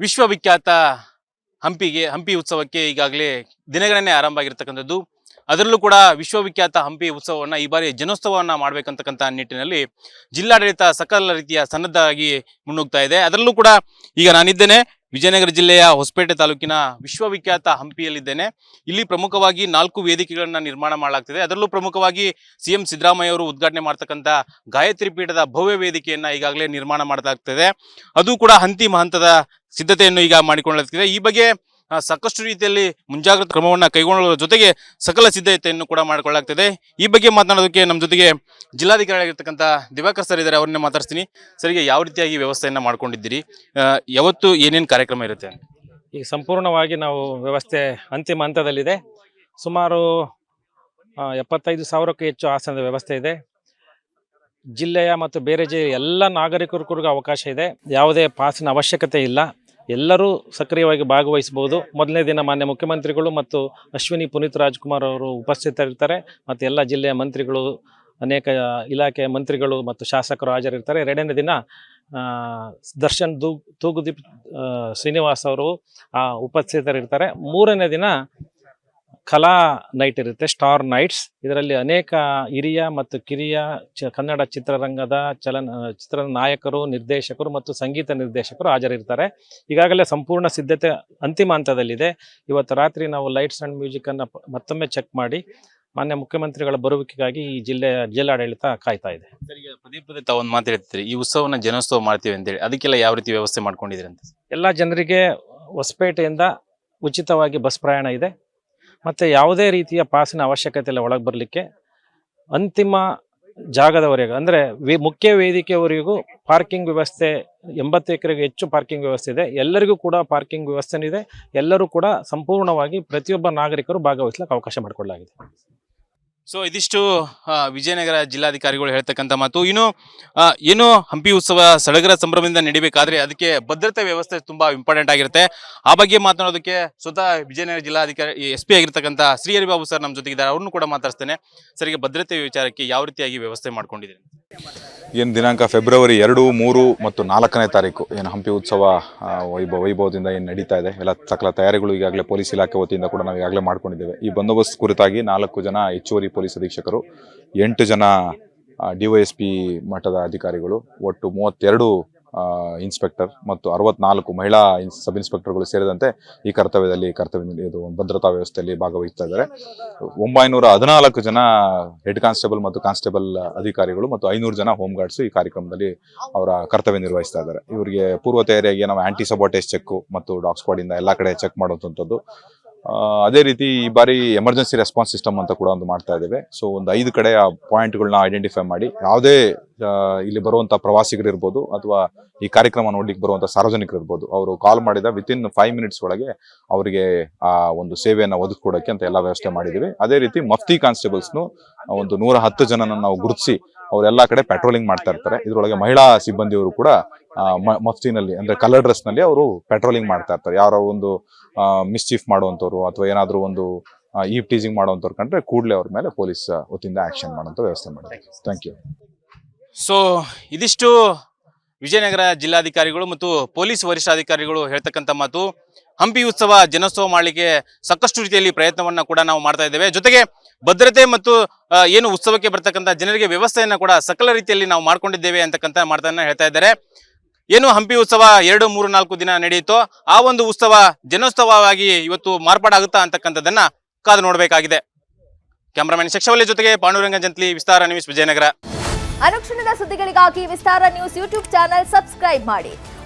ವಿಶ್ವವಿಖ್ಯಾತ ಹಂಪಿಗೆ, ಹಂಪಿ ಉತ್ಸವಕ್ಕೆ ಈಗಾಗಲೇ ದಿನಗಣನೆ ಆರಂಭ ಆಗಿರ್ತಕ್ಕಂಥದ್ದು ಅದರಲ್ಲೂ ಕೂಡ ವಿಶ್ವವಿಖ್ಯಾತ ಹಂಪಿ ಉತ್ಸವವನ್ನು ಈ ಬಾರಿ ಜನೋತ್ಸವವನ್ನು ಮಾಡಬೇಕಂತಕ್ಕಂಥ ನಿಟ್ಟಿನಲ್ಲಿ ಜಿಲ್ಲಾಡಳಿತ ಸಕಲ ರೀತಿಯ ಸನ್ನದ್ಧವಾಗಿ ಮುನ್ನುಗ್ತಾ ಇದೆ. ಅದರಲ್ಲೂ ಕೂಡ ಈಗ ನಾನಿದ್ದೇನೆ. ವಿಜಯನಗರ ಜಿಲ್ಲೆಯ ಹೊಸಪೇಟೆ ತಾಲೂಕಿನ ವಿಶ್ವವಿಖ್ಯಾತ ಹಂಪಿಯಲ್ಲಿದ್ದೇನೆ. ಇಲ್ಲಿ ಪ್ರಮುಖವಾಗಿ ನಾಲ್ಕು ವೇದಿಕೆಗಳನ್ನ ನಿರ್ಮಾಣ ಮಾಡಲಾಗ್ತಿದೆ. ಅದರಲ್ಲೂ ಪ್ರಮುಖವಾಗಿ ಸಿ ಎಂ ಸಿದ್ದರಾಮಯ್ಯ ಅವರು ಉದ್ಘಾಟನೆ ಮಾಡ್ತಕ್ಕಂಥ ಗಾಯತ್ರಿ ಪೀಠದ ಭವ್ಯ ವೇದಿಕೆಯನ್ನ ಈಗಾಗಲೇ ನಿರ್ಮಾಣ ಮಾಡಲಾಗ್ತಿದೆ. ಅದು ಕೂಡ ಅಂತಿಮ ಹಂತದ ಸಿದ್ಧತೆಯನ್ನು ಈಗ ಮಾಡಿಕೊಳ್ಳಲಾಗ್ತಿದೆ. ಈ ಬಗ್ಗೆ ಸಾಕಷ್ಟು ರೀತಿಯಲ್ಲಿ ಮುಂಜಾಗ್ರತಾ ಕ್ರಮವನ್ನು ಕೈಗೊಳ್ಳುವ ಜೊತೆಗೆ ಸಕಲ ಸಿದ್ಧತೆಯನ್ನು ಕೂಡ ಮಾಡಿಕೊಳ್ಳಲಾಗ್ತಿದೆ. ಈ ಬಗ್ಗೆ ಮಾತನಾಡೋದಕ್ಕೆ ನಮ್ಮ ಜೊತೆಗೆ ಜಿಲ್ಲಾಧಿಕಾರಿಯಾಗಿರ್ತಕ್ಕಂಥ ದಿವಾಕರ್ ಸರ್ ಇದ್ದಾರೆ, ಅವ್ರನ್ನೇ ಮಾತಾಡ್ತೀನಿ ಸರಿಗೆ ಯಾವ ರೀತಿಯಾಗಿ ವ್ಯವಸ್ಥೆಯನ್ನು ಮಾಡ್ಕೊಂಡಿದ್ದೀರಿ? ಯಾವತ್ತು ಏನೇನು ಕಾರ್ಯಕ್ರಮ ಇರುತ್ತೆ? ಈಗ ಸಂಪೂರ್ಣವಾಗಿ ನಾವು ವ್ಯವಸ್ಥೆ ಅಂತಿಮ ಹಂತದಲ್ಲಿದೆ. ಸುಮಾರು ಎಪ್ಪತ್ತೈದು ಸಾವಿರಕ್ಕೂ ಹೆಚ್ಚು ಆಸನದ ವ್ಯವಸ್ಥೆ ಇದೆ. ಜಿಲ್ಲೆಯ ಮತ್ತು ಬೇರೆ ಜಿಲ್ಲೆಯ ಎಲ್ಲ ನಾಗರಿಕರು ಅವಕಾಶ ಇದೆ. ಯಾವುದೇ ಪಾಸಿನ ಅವಶ್ಯಕತೆ ಇಲ್ಲ. ಎಲ್ಲರೂ ಸಕ್ರಿಯವಾಗಿ ಭಾಗವಹಿಸಬಹುದು. ಮೊದಲನೇ ದಿನ ಮಾನ್ಯ ಮುಖ್ಯಮಂತ್ರಿಗಳು ಮತ್ತು ಅಶ್ವಿನಿ ಪುನೀತ್ ರಾಜ್ಕುಮಾರ್ ಅವರು ಉಪಸ್ಥಿತರಿರ್ತಾರೆ ಮತ್ತು ಎಲ್ಲ ಜಿಲ್ಲೆಯ ಮಂತ್ರಿಗಳು, ಅನೇಕ ಇಲಾಖೆಯ ಮಂತ್ರಿಗಳು ಮತ್ತು ಶಾಸಕರು ಹಾಜರಿರ್ತಾರೆ. ಎರಡನೇ ದಿನ ದರ್ಶನ್ ದೂ, ತೂಗುದೀಪ್ ಶ್ರೀನಿವಾಸ್ ಅವರು ಉಪಸ್ಥಿತರಿರ್ತಾರೆ. ಮೂರನೇ ದಿನ ಕಲಾ ನೈಟ್ ಇರುತ್ತೆ ಸ್ಟಾರ್ ನೈಟ್ಸ್. ಇದರಲ್ಲಿ ಅನೇಕ ಹಿರಿಯ ಮತ್ತು ಕಿರಿಯ ಚ ಕನ್ನಡ ಚಿತ್ರರಂಗದ ಚಲನ ಚಿತ್ರ ನಾಯಕರು ನಿರ್ದೇಶಕರು ಮತ್ತು ಸಂಗೀತ ನಿರ್ದೇಶಕರು ಹಾಜರಿರ್ತಾರೆ. ಈಗಾಗಲೇ ಸಂಪೂರ್ಣ ಸಿದ್ಧತೆ ಅಂತಿಮ ಹಂತದಲ್ಲಿದೆ. ಇವತ್ತು ರಾತ್ರಿ ನಾವು ಲೈಟ್ಸ್ ಆ್ಯಂಡ್ ಮ್ಯೂಸಿಕನ್ನು ಮತ್ತೊಮ್ಮೆ ಚೆಕ್ ಮಾಡಿ ಮಾನ್ಯ ಮುಖ್ಯಮಂತ್ರಿಗಳ ಬರುವಿಕೆಗಾಗಿ ಈ ಜಿಲ್ಲೆ ಜಿಲ್ಲಾಡಳಿತ ಕಾಯ್ತಾ ಇದೆ. ಪದೇ ಪದೇ ತಾವು ಒಂದು ಮಾತು ಹೇಳ್ತೀರಿ ಈ ಉತ್ಸವನ ಜನೋತ್ಸವ ಮಾಡ್ತೀವಿ ಅಂತೇಳಿ ಅದಕ್ಕೆಲ್ಲ ಯಾವ ರೀತಿ ವ್ಯವಸ್ಥೆ ಮಾಡ್ಕೊಂಡಿದ್ದೀರಿ ಅಂತ? ಎಲ್ಲ ಜನರಿಗೆ ಹೊಸಪೇಟೆಯಿಂದ ಉಚಿತವಾಗಿ ಬಸ್ ಪ್ರಯಾಣ ಇದೆ. ಮತ್ತು ಯಾವುದೇ ರೀತಿಯ ಪಾಸಿನ ಅವಶ್ಯಕತೆ ಇಲ್ಲ ಒಳಗೆ ಬರಲಿಕ್ಕೆ, ಅಂತಿಮ ಜಾಗದವರೆಗೂ, ಅಂದರೆ ವೇ, ಮುಖ್ಯ ವೇದಿಕೆಯವರೆಗೂ ಪಾರ್ಕಿಂಗ್ ವ್ಯವಸ್ಥೆ, ಎಂಬತ್ತು ಎಕರೆಗೆ ಹೆಚ್ಚು ಪಾರ್ಕಿಂಗ್ ವ್ಯವಸ್ಥೆ ಇದೆ. ಎಲ್ಲರಿಗೂ ಕೂಡ ಪಾರ್ಕಿಂಗ್ ವ್ಯವಸ್ಥೆನೂ ಇದೆ. ಎಲ್ಲರೂ ಕೂಡ ಸಂಪೂರ್ಣವಾಗಿ ಪ್ರತಿಯೊಬ್ಬ ನಾಗರಿಕರು ಭಾಗವಹಿಸಲಿಕ್ಕೆ ಅವಕಾಶ ಮಾಡಿಕೊಳ್ಳಲಾಗಿದೆ ಸೊ ಇದಿಷ್ಟು ವಿಜಯನಗರ ಜಿಲ್ಲಾಧಿಕಾರಿಗಳು ಹೇಳ್ತಕ್ಕಂಥ ಮಾತು. ಇನ್ನು ಏನು ಹಂಪಿ ಉತ್ಸವ ಸಡಗರ ಸಂಭ್ರಮದಿಂದ ನಡಿಬೇಕಾದ್ರೆ ಅದಕ್ಕೆ ಭದ್ರತೆ ವ್ಯವಸ್ಥೆ ತುಂಬಾ ಇಂಪಾರ್ಟೆಂಟ್ ಆಗಿರುತ್ತೆ. ಆ ಬಗ್ಗೆ ಮಾತನಾಡೋದಕ್ಕೆ ಸ್ವತಃ ವಿಜಯನಗರ ಜಿಲ್ಲಾಧಿಕಾರಿ ಎಸ್ ಪಿ ಆಗಿರ್ತಕ್ಕಂಥ ಶ್ರೀ ಹರಿಬಾಬು ಸರ್ ನಮ್ಮ ಜೊತೆಗಿದ್ದಾರೆ. ಅವ್ರನ್ನು ಕೂಡ ಮಾತಾಡ್ತೇನೆ ಸರಿಗೆ ಭದ್ರತೆ ವಿಚಾರಕ್ಕೆ ಯಾವ ರೀತಿಯಾಗಿ ವ್ಯವಸ್ಥೆ ಮಾಡ್ಕೊಂಡಿದ್ದೀನಿ ಏನು ದಿನಾಂಕ ಫೆಬ್ರವರಿ ಎರಡು, ಮೂರು ಮತ್ತು ನಾಲ್ಕನೇ ತಾರೀಕು ಏನು ಹಂಪಿ ಉತ್ಸವ ವೈಭವ, ವೈಭವದಿಂದ ಏನು ನಡೀತಾ ಇದೆ? ಎಲ್ಲ ಸಕಲ ತಯಾರಿಗಳು ಈಗಾಗಲೇ ಪೊಲೀಸ್ ಇಲಾಖೆ ವತಿಯಿಂದ ಕೂಡ ನಾವು ಈಗಾಗಲೇ ಮಾಡ್ಕೊಂಡಿದ್ದೇವೆ. ಈ ಬಂದೋಬಸ್ತ್ ಕುರಿತಾಗಿ ನಾಲ್ಕು ಜನ ಹೆಚ್ಚುವರಿ ಪೊಲೀಸ್ ಅಧೀಕ್ಷಕರು. ಎಂಟು ಜನ ಡಿವೈಎಸ್ಪಿ ಮಟ್ಟದ ಅಧಿಕಾರಿಗಳು, ಒಟ್ಟು ಮೂವತ್ತೆರಡು ಇನ್ಸ್ಪೆಕ್ಟರ್ ಮತ್ತು ಅರವತ್ನಾಲ್ಕು ಮಹಿಳಾ ಸಬ್ ಇನ್ಸ್ಪೆಕ್ಟರ್ಗಳು ಸೇರಿದಂತೆ ಈ ಕರ್ತವ್ಯದಲ್ಲಿ ಕರ್ತವ್ಯ ಇದು ಭದ್ರತಾ ವ್ಯವಸ್ಥೆಯಲ್ಲಿ ಭಾಗವಹಿಸ್ತಾ ಇದ್ದಾರೆ. ಒಂಬೈನೂರ ಹದಿನಾಲ್ಕು ಜನ ಹೆಡ್ ಕಾನ್ಸ್ಟೇಬಲ್ ಮತ್ತು ಕಾನ್ಸ್ಟೇಬಲ್ ಅಧಿಕಾರಿಗಳು ಮತ್ತು ಐನೂರು ಜನ ಹೋಮ್ ಗಾರ್ಡ್ಸ್ ಈ ಕಾರ್ಯಕ್ರಮದಲ್ಲಿ ಅವರ ಕರ್ತವ್ಯ ನಿರ್ವಹಿಸ್ತಾ ಇದ್ದಾರೆ. ಇವರಿಗೆ ಪೂರ್ವ ತಯಾರಿಯಾಗಿ ನಾವು ಆಂಟಿ ಸಬೋಟೇಜ್ ಚೆಕ್ ಮತ್ತು ಡಾಗ್ ಸ್ಕ್ವಾಡ್ ಇಂದ ಎಲ್ಲ ಕಡೆ ಚೆಕ್ ಮಾಡುವಂಥದ್ದು. ಅದೇ ರೀತಿ ಈ ಬಾರಿ ಎಮರ್ಜೆನ್ಸಿ ರೆಸ್ಪಾನ್ಸ್ ಸಿಸ್ಟಮ್ ಅಂತ ಕೂಡ ಒಂದು ಮಾಡ್ತಾ ಇದ್ದೇವೆ. ಸೊ ಒಂದು ಐದು ಕಡೆ ಆ ಪಾಯಿಂಟ್ಗಳನ್ನ ಐಡೆಂಟಿಫೈ ಮಾಡಿ, ಯಾವುದೇ ಇಲ್ಲಿ ಬರುವಂಥ ಪ್ರವಾಸಿಗರು ಇರ್ಬೋದು ಅಥವಾ ಈ ಕಾರ್ಯಕ್ರಮ ನೋಡ್ಲಿಕ್ಕೆ ಬರುವಂಥ ಸಾರ್ವಜನಿಕರು ಇರ್ಬೋದು ಅವರು ಕಾಲ್ ಮಾಡಿದ ವಿತಿನ್ ಫೈವ್ ಮಿನಿಟ್ಸ್ ಒಳಗೆ ಅವರಿಗೆ ಆ ಒಂದು ಸೇವೆಯನ್ನು ಒದಗಿಸ್ಕೊಡೋಕ್ಕೆ ಅಂತ ಎಲ್ಲ ವ್ಯವಸ್ಥೆ ಮಾಡಿದ್ದೀವಿ. ಅದೇ ರೀತಿ ಮಫ್ತಿ ಕಾನ್ಸ್ಟೇಬಲ್ಸ್ನು ಒಂದು ನೂರ ಹತ್ತು ಜನನ ನಾವು ಗುರುತಿಸಿ ಅವರೆಲ್ಲ ಕಡೆ ಪೆಟ್ರೋಲಿಂಗ್ ಮಾಡ್ತಾ ಇರ್ತಾರೆ. ಇದರೊಳಗೆ ಮಹಿಳಾ ಸಿಬ್ಬಂದಿಯವರು ಕೂಡ ಮಫ್ತಿನಲ್ಲಿ ಅಂದ್ರೆ ಕಲರ್ ಡ್ರೆಸ್ನಲ್ಲಿ ಅವರು ಪೆಟ್ರೋಲಿಂಗ್ ಮಾಡ್ತಾ ಇರ್ತಾರೆ. ಯಾರೋ ಒಂದು ಮಿಸ್ಚೀಫ್ ಮಾಡುವಂತವ್ರು ಅಥವಾ ಏನಾದರೂ ಒಂದು ಈ ಟೀಸಿಂಗ್ ಮಾಡುವಂತವ್ರು ಕಂಡ್ರೆ ಕೂಡಲೇ ಅವ್ರ ಮೇಲೆ ಪೊಲೀಸ್ ವತಿಯಿಂದ ಆಕ್ಷನ್ ಮಾಡುವಂತ ವ್ಯವಸ್ಥೆ ಮಾಡ್ತಾರೆ ಥ್ಯಾಂಕ್ ಯು ಸೊ ಇದಿಷ್ಟು ವಿಜಯನಗರ ಜಿಲ್ಲಾಧಿಕಾರಿಗಳು ಮತ್ತು ಪೊಲೀಸ್ ವರಿಷ್ಠಾಧಿಕಾರಿಗಳು ಹೇಳ್ತಕ್ಕಂಥ ಮಾತು. ಹಂಪಿ ಉತ್ಸವ ಜನೋತ್ಸವ ಮಾಡಲಿಕ್ಕೆ ಸಾಕಷ್ಟು ರೀತಿಯಲ್ಲಿ ಪ್ರಯತ್ನವನ್ನ ಕೂಡ ನಾವು ಮಾಡ್ತಾ ಇದ್ದೇವೆ. ಜೊತೆಗೆ ಭದ್ರತೆ ಮತ್ತು ಏನು ಉತ್ಸವಕ್ಕೆ ಬರ್ತಕ್ಕಂಥ ಜನರಿಗೆ ವ್ಯವಸ್ಥೆಯನ್ನು ಕೂಡ ಸಕಲ ರೀತಿಯಲ್ಲಿ ನಾವು ಮಾಡ್ಕೊಂಡಿದ್ದೇವೆ ಅಂತಕ್ಕಂಥ ಮಾತನ್ನ ಹೇಳ್ತಾ ಇದ್ದಾರೆ. ಏನು ಹಂಪಿ ಉತ್ಸವ ಎರಡು, ಮೂರು, ನಾಲ್ಕು ದಿನ ನಡೆಯಿತೋ ಆ ಒಂದು ಉತ್ಸವ ಜನೋತ್ಸವವಾಗಿ ಇವತ್ತು ಮಾರ್ಪಾಡಾಗುತ್ತಾ ಅಂತಕ್ಕಂಥದ್ದನ್ನ ಕಾದು ನೋಡಬೇಕಾಗಿದೆ. ಕ್ಯಾಮ್ರಾಮನ್ ಶಕ್ಷವಲ್ಲಿ ಜೊತೆಗೆ ಪಾಂಡುರಂಗ ಜಂತ್ಲಿ, ವಿಸ್ತಾರ ನ್ಯೂಸ್ ವಿಜಯನಗರ. ಅನುಕ್ಷಣದ ಸುದ್ದಿಗಳಿಗಾಗಿ Vistara news YouTube channel subscribe ಮಾಡಿ.